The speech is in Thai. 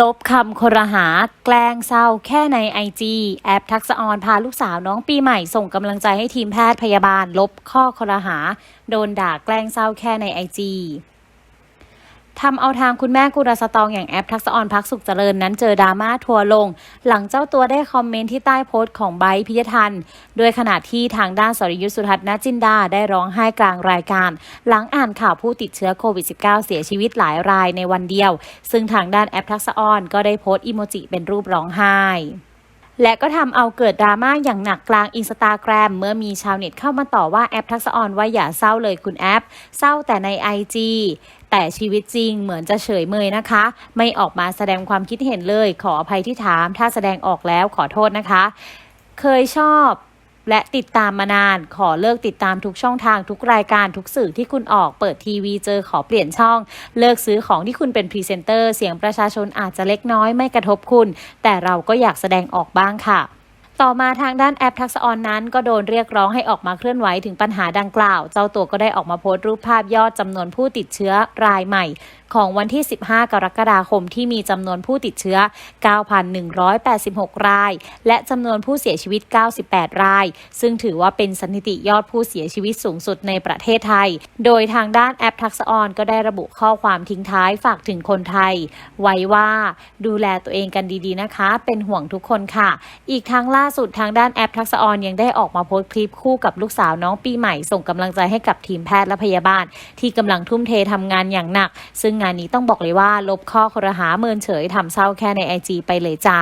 ลบคำครหา แกล้งเศร้าแค่ในไอจีแอปทักษออนพาลูกสาวน้องปีใหม่ส่งกำลังใจให้ทีมแพทย์พยาบาล ลบข้อครหา โดนด่าแกล้งเศร้าแค่ในไอจี ทำเอาทางคุณแม่กุลสตองอย่างแอปทักษออนพักสุขเจริญนั้นเจอดราม่าทัวร์ลง หลังเจ้าตัวได้คอมเมนต์ที่ใต้โพสต์ของไบพิยทันโดยขณะที่ทางด้านสรยุทธสุทัศน์นจินดาได้ร้องไห้กลางรายการ หลังอ่านข่าวผู้ติดเชื้อโควิด -19 เสียชีวิตหลายรายในวันเดียว ซึ่งทางด้านแอปทักษออนก็ได้โพสต์อีโมจิเป็นรูปร้องไห้ และก็ทำเอาเกิดดราม่าอย่างหนักกลางอินสตาแกรมเมื่อมีชาวเน็ตเข้ามาต่อว่าแอปทักษะออนว่าอย่าเศร้าเลยคุณแอป เศร้าแต่ใน IG แต่ชีวิตจริงเหมือนจะเฉยเมยนะคะ ไม่ออกมาแสดงความคิดเห็นเลย ขออภัยที่ถาม ถ้าแสดงออกแล้วขอโทษนะคะ เคยชอบ และติดตามมานาน ขอเลิกติดตามทุกช่องทางทุกรายการทุกสื่อที่คุณออกเปิดทีวีเจอขอเปลี่ยนช่อง เลิกซื้อของที่คุณเป็นพรีเซนเตอร์เสียงประชาชนอาจจะเล็กน้อยไม่กระทบคุณ แต่เราก็อยากแสดงออกบ้างค่ะต่อมาทางด้านแอปทักษออนนั้นก็โดนเรียกร้องให้ออกมาเคลื่อนไหวถึงปัญหาดังกล่าว เจ้าตัวก็ได้ออกมาโพสต์รูปภาพยอดจำนวนผู้ติดเชื้อรายใหม่ ของวันที่ 15 กรกฎาคมที่มีจำนวนผู้ติดเชื้อ 9,186 ราย และจำนวนผู้เสียชีวิต 98 ราย ซึ่งถือว่าเป็นสถิติยอดผู้เสียชีวิตสูงสุดในประเทศไทย โดยทางด้านแอปทักษออนก็ได้ระบุข้อความทิ้งท้ายฝากถึงคนไทย ไว้ว่าดูแลตัวเองกันดีๆนะคะ เป็นห่วงทุกคนค่ะ อีกทั้งล่าสุดทางด้านแอปทักษออนยังได้ออกมาโพสต์คลิปคู่กับลูกสาวน้องปีใหม่ส่งกำลังใจให้กับทีมแพทย์และพยาบาล ที่กำลังทุ่มเททำงานอย่างหนัก ซึ่งงานนี้ต้องบอกเลยว่าลบข้อครหาเมินเฉยทำเศร้าแค่ในไอจีไปเลยจ้า